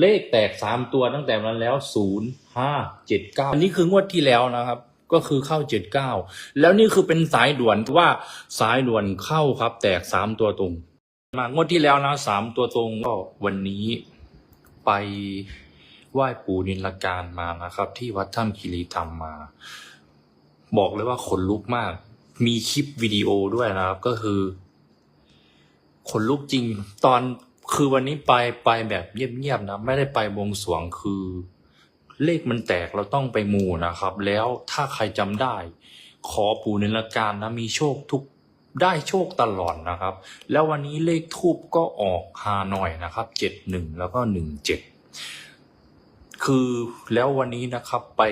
เลขแตกสามตัวตั้งแต่นั้นแล้วศูนย์ห้าเจ็ดเก้าอันนี้คืองวดที่แล้วนะครับ ก็คือเข้าเจ็ดเก้าแล้วนี่คือเป็นสายด่วนว่าสายด่วนเข้าครับ แตกสามตัวตรง มางวดที่แล้วนะสามตัวตรงก็วันนี้ไปไหว้ปู่นินลการมานะครับ ที่วัดถ้ำคีรีธรรมมา บอกเลยว่าขนลุกมาก มีคลิปวิดีโอด้วยนะครับ ก็คือขนลุกจริงตอน คือวันนี้ไปไปแบบเงียบๆนะไม่ได้ไปวงสวงคือ เลขมันแตกเราต้องไปมูนะครับ แล้วถ้าใครจำได้ ขอปู่นิลการนะมีโชคทุกได้โชคตลอดนะครับ แล้ววันนี้เลขทูบก็ออกฮาหน่อยนะครับเจ็ดหนึ่งแล้วก็หนึ่งเจ็ดคือแล้ววันนี้นะครับไป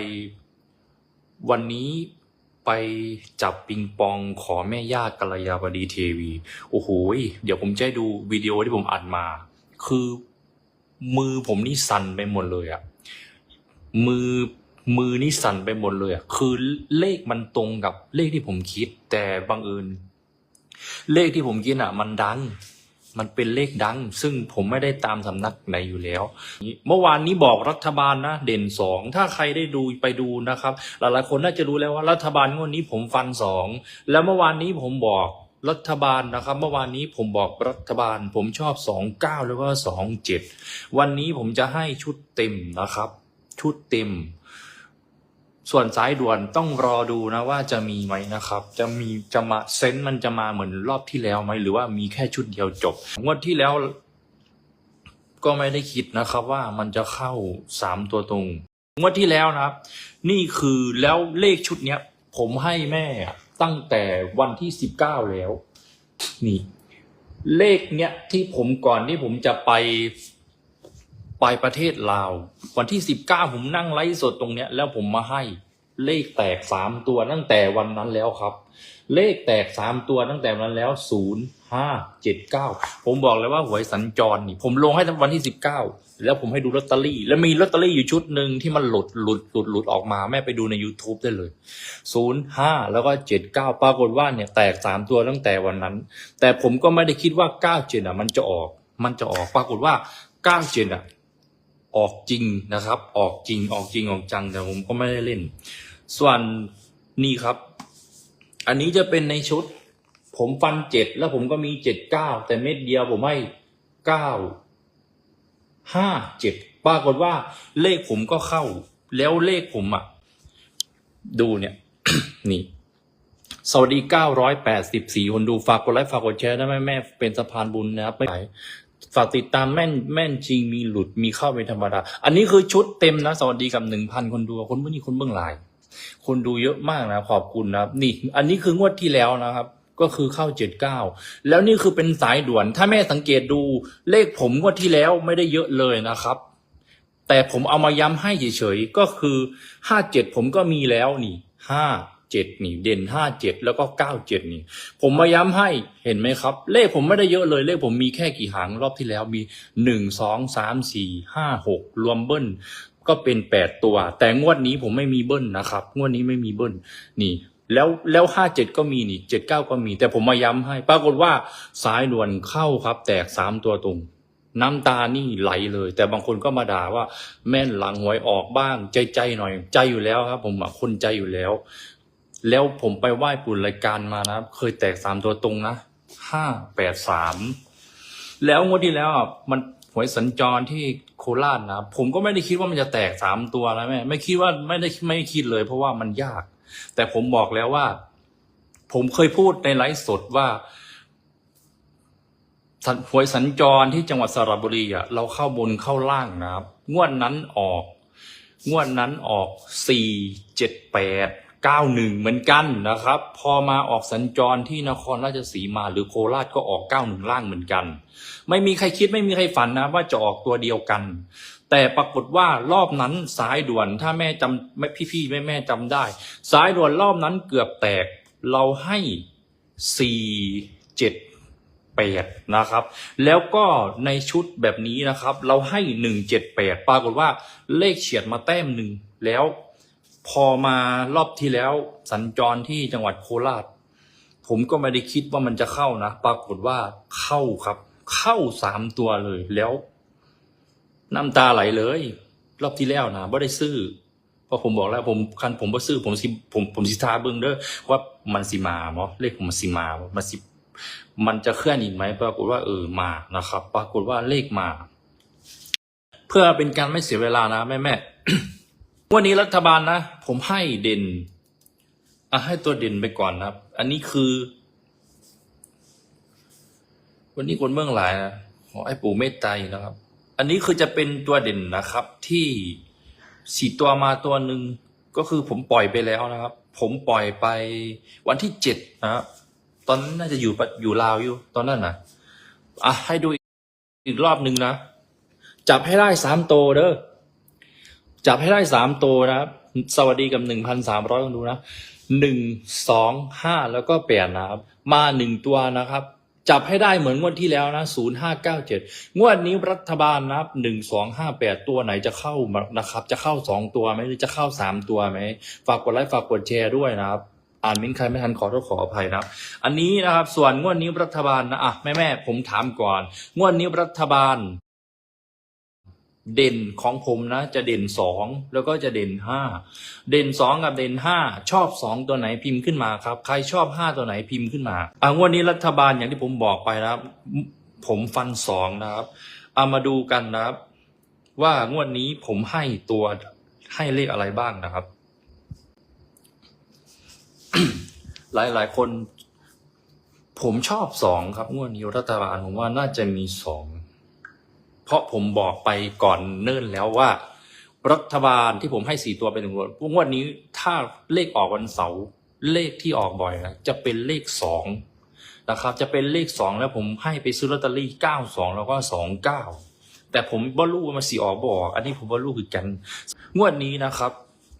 วันนี้ ไปจับปิงปองขอแม่ย่ากัลยาบดีเทวี โอ้โหเดี๋ยวผมจะดูวิดีโอที่ผมอัดมา คือมือผมนี่สั่นไปหมดเลยอะมือมือนี่สั่นไปหมดเลยอะคือเลขมันตรงกับเลขที่ผมคิด แต่บังเอิญเลขที่ผมคิดอะมันดัง มันเป็นเลขดัง ซึ่งผมไม่ได้ตามสำนักไหนอยู่แล้ว เมื่อวานนี้บอกรัฐบาลนะ เด่นสองถ้าใครได้ดูไปดูนะครับ หลายๆคนน่าจะรู้แล้วว่ารัฐบาลงวดนี้ผมฟันสองแล้วเมื่อวานนี้ผมบอกรัฐบาลนะครับเมื่อวานนี้ผมบอกรัฐบาล ผมชอบสองเก้าแล้วก็สองเจ็ดวันนี้ผมจะให้ชุดเต็มนะครับ ชุดเต็ม ส่วนสายด่วนต้องรอดูนะว่าจะมีไหมนะครับ จะมีจะมาเซนต์มันจะมาเหมือนรอบที่แล้วไหมหรือว่ามีแค่ชุดเดียวจบงวดที่แล้ว ก็ไม่ได้คิดนะครับว่ามันจะเข้าสามตัวตรงงวดที่แล้วนะครับ นี่คือแล้วเลขชุดเนี้ย ผมให้แม่ตั้งแต่วันที่สิบเก้าแล้ว นี่ เลขเนี้ยที่ผมก่อนที่ผมจะไป ไปประเทศลาว วันที่สิบเก้าผมนั่งไลฟ์สดตรงเนี้ย แล้วผมมาให้เลขแตกสามตัวตั้งแต่วันนั้นแล้วครับ เลขแตกสามตัวตั้งแต่วันนั้นแล้วศูนย์ห้าเจ็ดเก้าผมบอกเลยว่าหวยสัญจรนี่ ผมลงให้ตั้งวันที่สิบเก้าแล้วผมให้ดูลอตเตอรี่ แล้วมีลอตเตอรี่อยู่ชุดหนึ่งที่มันหลุดหลุดหลุดหลุดออกมาแม่ไปดูใน YouTube ได้เลยศูนย์ห้าแล้วก็เจ็ดเก้าปรากฏว่าเนี่ยแตกสามตัวตั้งแต่วันนั้น แต่ผมก็ไม่ได้คิดว่าเก้าเจ็ดอะ มันจะออกมันจะออกปรากฏว่าเก้าเจ็ดอะ ออกจริงนะครับ ออกจริงออกจริงออกจังแต่ผมก็ไม่ได้เล่น ส่วนนี่ครับ อันนี้จะเป็นในชุด ผมฟันเจ็ดแล้วผมก็มีเจ็ดเก้าแต่เม็ดเดียวผมให้เก้าห้าเจ็ดปรากฏว่าเลขผมก็เข้า แล้วเลขผมอะ ดูเนี่ย นี่สวัสดี 984 คนดู ฝากกดไลค์ ฝากกดแชร์ได้ไหมแม่เป็นสะพานบุญนะครับ ไม่ไหว ฝากติดตามแม่นแม่นจริงมีหลุดมีเข้าเป็นธรรมดา อันนี้คือชุดเต็มนะ สวัสดีกับ1,000คนดู คนเมื่อนี้คนเบื้องหลาย คนดูเยอะมากนะ ขอบคุณนะครับ นี่ อันนี้คืองวดที่แล้วนะครับ ก็คือเข้า79แล้วนี่คือเป็นสายด่วน ถ้าแม่สังเกตดูเลขผมงวดที่แล้วไม่ได้เยอะเลยนะครับ แต่ผมเอามาย้ำให้เฉยๆก็คือห้าเจ็ดผมก็มีแล้วนี่ห้า เจ็ดนี่เด่นห้าเจ็ดแล้วก็เก้าเจ็ดนี่ ผมมาย้ำให้เห็นไหมครับ เลขผมไม่ได้เยอะเลย เลขผมมีแค่กี่หางรอบที่แล้วมีหนึ่งสองสามสี่ห้าหกรวมเบิ้ลก็เป็นแปดตัว แต่งวดนี้ผมไม่มีเบิ้ลนะครับ งวดนี้ไม่มีเบิ้ลนี่แล้วแล้วห้าเจ็ดก็มีนี่เจ็ดเก้าก็มี แต่ผมมาย้ำให้ ปรากฏว่าสายด่วนเข้าครับ แตกสามตัวตรง น้ำตานี่ไหลเลย แต่บางคนก็มาด่าว่า แม่นหลังหวยออกบ้าง ใจใจหน่อย ใจอยู่แล้วครับ ผมคนใจอยู่แล้ว แล้วผมไปไหว้ปุ่นรายการมานะเคยแตกสามตัวตรงนะห้าแปดสามแล้วงวดที่แล้วอะมันหวยสัญจรที่โคราชนะผมก็ไม่ได้คิดว่ามันจะแตกสามตัวแล้วแม่ไม่คิดว่าไม่ได้ไม่คิดเลย เพราะว่ามันยาก แต่ผมบอกแล้วว่า ผมเคยพูดในไลฟ์สดว่าหวยสัญจรที่จังหวัดสระบุรีอะเราเข้าบนเข้าล่างนะครับ งวดนั้นออก งวดนั้นออกสี่เจ็ดแปด เก้าหนึ่งเหมือนกันนะครับ พอมาออกสัญจรที่นครราชสีมาหรือโคราชก็ออกเก้าหนึ่งล่างเหมือนกัน ไม่มีใครคิดไม่มีใครฝันนะว่าจะออกตัวเดียวกัน แต่ปรากฏว่ารอบนั้นสายด่วนถ้าแม่จำไม่พี่ๆแม่แม่จำได้ สายด่วนรอบนั้นเกือบแตกเราให้สี่เจ็ดแปดนะครับ แล้วก็ในชุดแบบนี้นะครับ เราให้หนึ่งเจ็ดแปดปรากฏว่าเลขเฉียดมาแต้มหนึ่งแล้ว พอมารอบที่แล้วสัญจรที่จังหวัดโคราช ผมก็ไม่ได้คิดว่ามันจะเข้านะ ปรากฏว่าเข้าครับ เข้าสามตัวเลยแล้ว น้ำตาไหลเลย รอบที่แล้วนะบ่ได้ซื้อเพราะผมบอกแล้วผมคันผมบ่ซื้อผมสิผมผมสิทาเบิ่งเด้อว่ามันสิมาบ่เลขผมมันสิมามันสิมันจะเคลื่อนอีกไหมปรากฏว่าเออมานะครับ ปรากฏว่าเลขมา เพื่อเป็นการไม่เสียเวลานะแม่แม่ วันนี้รัฐบาลนะ ผมให้เด่นอะให้ตัวเด่นไปก่อนนะครับ อันนี้คือ วันนี้คนเมืองหลายนะขอไอ้ปู่เมตตรนะครับ อันนี้คือจะเป็นตัวเด่นนะครับ ที่สีตัวมาตัวหนึ่งก็คือผมปล่อยไปแล้วนะครับ ผมปล่อยไปวันที่เจ็ดนะตอนนั้นน่าจะอยู่ปะอยู่ลาวอยู่ ตอนนั้นนะอะให้ดูอีกรอบหนึ่งนะ จับให้ได้สามโตเด้อ จับให้ได้สามโตวนะครับ สวัสดีกับหนึ่งพันสามร้อยคนดูนะหนึ่งสองห้าแล้วก็แปดนะครับ มาหนึ่งตัวนะครับ จับให้ได้เหมือนงวดที่แล้วนะศูนย์ห้าเก้าเจ็ดงวดนี้รัฐบาลนะครับหนึ่งสองห้าแปดตัวไหนจะเข้านะครับ จะเข้าสองตัวไหมหรือจะเข้าสามตัวไหม ฝากกดไลค์ฝากกดแชร์ด้วยนะครับ อ่านมิ้นท์ใครไม่ทันขอโทษขออภัยนะครับ อันนี้นะครับส่วนงวดนี้รัฐบาลนะอะแม่แม่ผมถามก่อน งวดนี้รัฐบาล เด่นของผมนะ จะเด่นสองแล้วก็จะเด่นห้าเด่นสองกับเด่นห้าชอบสองตัวไหนพิมพ์ขึ้นมาครับใครชอบห้าตัวไหนพิมพ์ขึ้นมาอะงวดนี้รัฐบาลอย่างที่ผมบอกไปนะครับ ผมฟันสองนะครับเอามาดูกันนะครับ ว่างวดนี้ผมให้ตัวให้เลขอะไรบ้างนะครับ หลายหลายคน ผมชอบสองครับงวดนี้รัฐบาลผมว่าน่าจะมีสอง เพราะผมบอกไปก่อนเนิ่นแล้วว่า รัฐบาลที่ผมให้สี่ตัวเป็นหนึ่งวันงวดนี้ถ้าเลขออกวันเสาร์เลขที่ออกบ่อยนะจะเป็นเลขสองนะครับ จะเป็นเลขสองแล้วผมให้ไปซื้อลอตเตอรี่เก้าสองแล้วก็สองเก้าแต่ผมบ่รู้ว่ามันสีออกบออกอันนี้ผมบ่รู้คือกัน งวดนี้นะครับ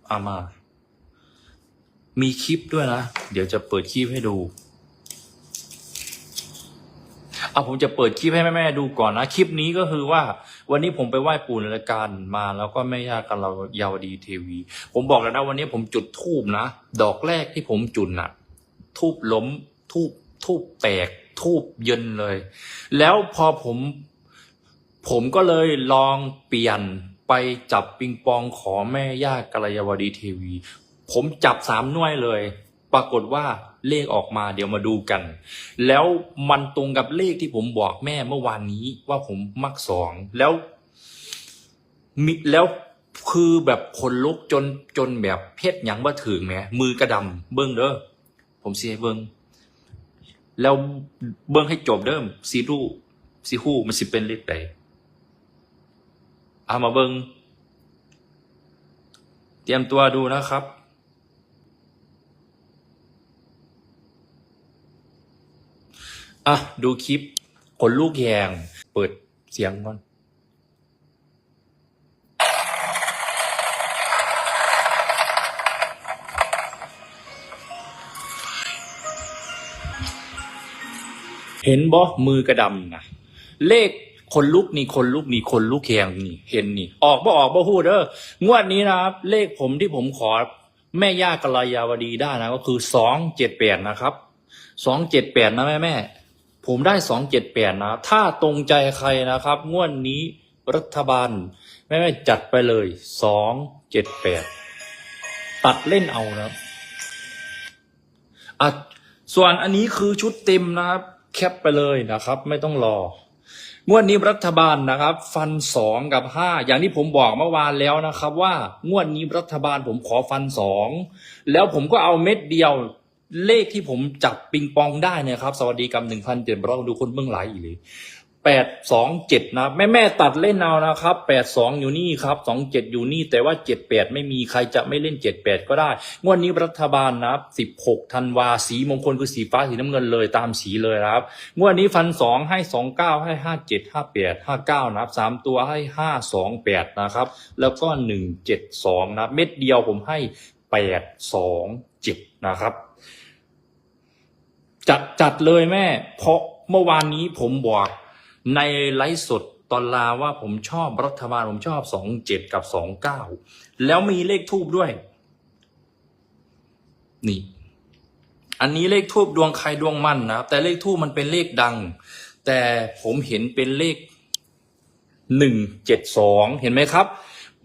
เอามา มีคลิปด้วยนะ เดี๋ยวจะเปิดคลิปให้ดู อาผมจะเปิดคลิปให้แม่ๆดูก่อนนะคลิปนี้ก็คือว่า วันนี้ผมไปไหว้ปู่ในรายการมาแล้วก็แม่ย่ากันเรายาวดีทีวี ผมบอกแล้วนะวันนี้ผมจุดทูบนะดอกแรกที่ผมจุดน่ะทูบล้มทูบทูบแตกทูบเย็นเลย แล้วพอผม ผมก็เลยลองเปลี่ยนไปจับปิงปองขอแม่ย่ากัลยาวดีทีวี ผมจับสามหน่วยเลย ปรากฏว่าเลขออกมาเดี๋ยวมาดูกัน แล้วมันตรงกับเลขที่ผมบอกแม่เมื่อวานนี้ว่าผมมักสองแล้วมิแล้วคือแบบคนลุกจนจนแบบเพชรยังบ่าถึงแหมมือกระดำเบิ้งเด้อผมเสียเบิ้งแล้วเบิ้งให้จบเด้อซีรูซีฮู้มันสิเป็นเลขใดเอามาเบิ้งเตรียมตัวดูนะครับ อะ ดูคลิปขนลูกแยง เปิดเสียงก่อน เห็นบ่มือกระดำนะเลขคนลุกนี่คนลุกนี่คนลุกแยงนี่ เห็นนี่ ออกบ่ออกบ่พูดเด้องวดนี้นะครับ เลขผมที่ผมขอแม่ย่ากลายาวดีได้นะ ก็คือสองเจ็ดแปดนะครับสองเจ็ดแปดนะแม่แม่ ผมได้สองเจ็ดแปดนะ ถ้าตรงใจใครนะครับงวดนี้รัฐบาลแม่แม่จัดไปเลยสองเจ็ดแปดตัดเล่นเอานะครับอะส่วนอันนี้คือชุดเต็มนะครับ แคปไปเลยนะครับ ไม่ต้องรองวดนี้รัฐบาลนะครับ ฟันสองกับห้าอย่างที่ผมบอกเมื่อวานแล้วนะครับ ว่างวดนี้รัฐบาลผมขอฟันสองแล้วผมก็เอาเม็ดเดียว เลขที่ผมจับปิงปองได้เนี่ยครับ สวัสดีกับหนึ่งพันเจ็ดร้อยดูคนเบื้องหลังอีกเลยแปดสองเจ็ดนะแม่แม่ตัดเล่นเอานะครับแปดสองอยู่นี่ครับสองเจ็ดอยู่นี่ แต่ว่าเจ็ดแปดไม่มีใครจะไม่เล่นเจ็ดแปดก็ได้ งวดนี้รัฐบาลนะสิบหกธันวาสีมงคลคือสีฟ้าสีน้ำเงินเลยตามสีเลยนะครับ งวดนี้ฟันสองให้สองเก้าให้ห้าเจ็ดห้าแปดห้าเก้านะครับสามตัวให้ห้าสองแปดนะครับ แล้วก็หนึ่งเจ็ดสองนะเม็ดเดียวผมให้แปดสอง เจ็ดนะครับ จัดจัดเลยแม่ เพราะเมื่อวานนี้ผมบอกในไลฟ์สดตอนลาว่าผมชอบรัฐบาลผมชอบสองเจ็ดกับสองเก้าแล้วมีเลขทูบด้วย นี่ อันนี้เลขทูบดวงใครดวงมันนะครับ แต่เลขทูบมันเป็นเลขดัง แต่ผมเห็นเป็นเลขหนึ่งเจ็ดสองเห็นไหมครับ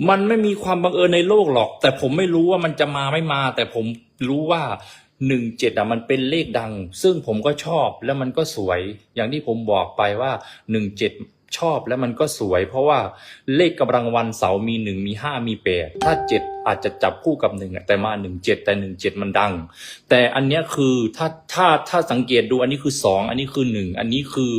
มันไม่มีความบังเอิญในโลกหรอก แต่ผมไม่รู้ว่ามันจะมาไม่มา แต่ผมรู้ว่าหนึ่งเจ็ดอะมันเป็นเลขดัง ซึ่งผมก็ชอบแล้วมันก็สวย อย่างที่ผมบอกไปว่าหนึ่งเจ็ดชอบแล้วมันก็สวย เพราะว่าเลขกำลังวันเสาร์มีหนึ่งมีห้ามีแปดถ้าเจ็ดอาจจะจับคู่กับหนึ่งอะแต่มาหนึ่งเจ็ดแต่หนึ่งเจ็ดมันดัง แต่อันเนี้ยคือถ้าถ้าถ้าสังเกตดูอันนี้คือสองอันนี้คือหนึ่งอันนี้คือ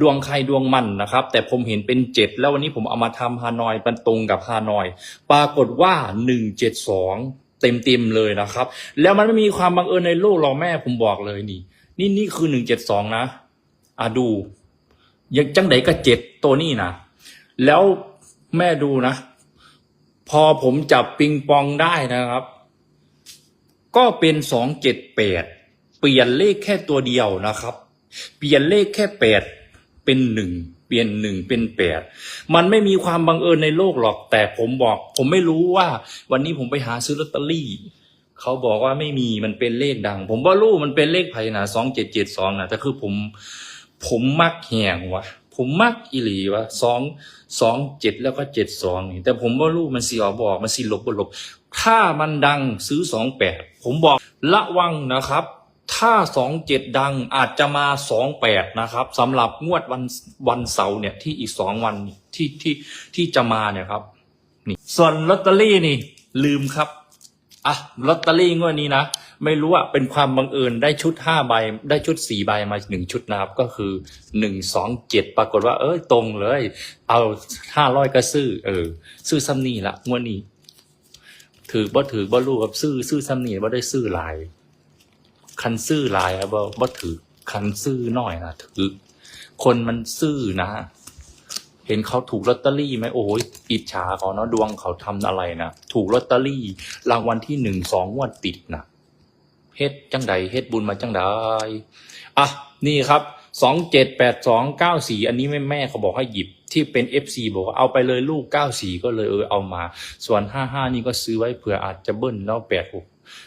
ดวงใครดวงมันนะครับ แต่ผมเห็นเป็นเจ็ดแล้ววันนี้ผมเอามาทำฮานอยมันตรงกับฮานอย ปรากฏว่าหนึ่งเจ็ดสองเต็มเต็มๆเลยนะครับ แล้วมันไม่มีความบังเอิญในโลกหรอกแม่ผมบอกเลยนี่ นี่นี่คือหนึ่งเจ็ดสองนะอะดูยังจังไดก็เจ็ดตัวนี่นะแล้วแม่ดูนะ พอผมจับปิงปองได้นะครับ ก็เป็นสองเจ็ดแปดเปลี่ยนเลขแค่ตัวเดียวนะครับ เปลี่ยนเลขแค่แปด เป็นหนึ่งเปลี่ยนหนึ่งเป็นแปดมันไม่มีความบังเอิญในโลกหรอก แต่ผมบอก ผมไม่รู้ว่า วันนี้ผมไปหาซื้อลอตเตอรี่เขาบอกว่าไม่มีมันเป็นเลขดัง ผมว่ารู้มันเป็นเลขไพ่นะสองเจ็ดเจ็ดสองนะแต่คือผม ผมมักแหงวะผมมักอีหลีวะสองสองเจ็ดแล้วก็เจ็ดสองนี่แต่ผมว่ารู้มันสีออกบอกมันสีหลบบนลบ ถ้ามันดังซื้อสองแปดผมบอกระวังนะครับ ถ้าสองเจ็ดดังอาจจะมาสองแปดนะครับสำหรับงวดวันวันเสาร์เนี่ยที่อีกสองวันที่ที่ที่จะมาเนี่ยครับนี่ส่วนลอตเตอรี่นี่ลืมครับอะลอตเตอรี่งวดนี้นะ ไม่รู้อะเป็นความบังเอิญได้ชุดห้าใบ ได้ชุดสี่ใบมาหนึ่งชุดนะครับ ก็คือหนึ่งสองเจ็ดปรากฏว่า เอ้ยตรงเลย เอาห้าร้อยก็ซื้อ เออ ซื้อซ้ำนี่ละงวดนี้ ถือบ่ถือบ่รู้ครับซื้อ ซื้อซ้ำนี่บ่ได้ซื้อหลาย คันซื้อหลายครับบ่บ่ถือคันซื้อน้อยนะถือ คนมันซื้อนะ เห็นเขาถูกลอตเตอรี่ไหมโอ้ยอิจฉาเขาเนาะดวงเขาทำอะไรนะถูกลอตเตอรี่ รางวัลที่หนึ่งสองงวดติดนะเฮ็ดจังใดเฮ็ดบุญมาจังใดอะนี่ครับสองเจ็ดแปดสองเก้าสี่อันนี้แม่แม่เขาบอกให้หยิบที่เป็นเอฟซีบอกว่าเอาไปเลยลูกเก้าสี่ก็เลยเออเอามา ส่วนห้าห้านี่ก็ซื้อไว้เผื่ออาจจะเบิ้ลแล้วแปดหก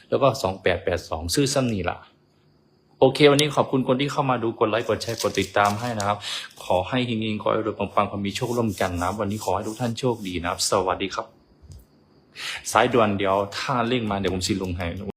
แล้วก็สองแปดแปดสองซื้อซ้ำนี่ละโอเค วันนี้ขอบคุณคนที่เข้ามาดูกดไลค์กดแชร์กดติดตามให้นะครับ ขอให้ฮิงๆขอให้รวยปังๆความมีโชคร่วมกันนะวันนี้ขอให้ทุกท่านโชคดีนะครับ สวัสดีครับ สายด่วนเดี๋ยวถ้าเร่งมาเดี๋ยวผมสิลงให้